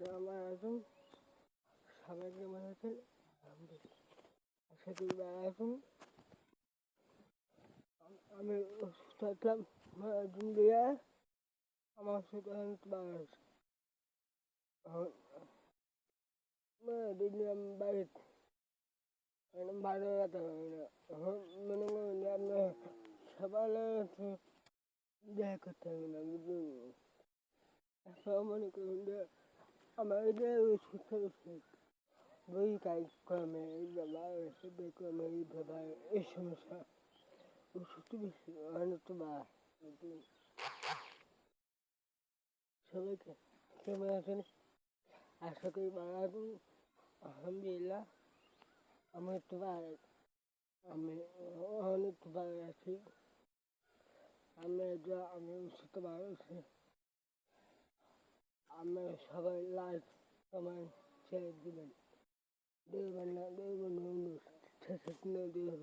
আসসালামু আশা করি ভালো আমি অসুস্থ ছিলাম দিন দিয়ে। আমার দিন বাড়িতে ভালো এখন মনে করতে হবে না, বুঝলেন? মনে করুন যে আমার এটা সুস্থ উচিত বই কাজ কর্মে এই সমস্যা ওষুধ বেশি অনেক বা সবাইকে কেমন আছেন আশা করি ভালো আছেন আলহামদুলিল্লাহ আমি একটু ভালো আমি অনেক ভালো আছি আমি আমি সুস্থ ভালো আছি আমরা সবাই লাইভ কমেন্ট ছেড়ে দেবেন। দেবেন না দেবেন অনুরোধ শেষে দেবেন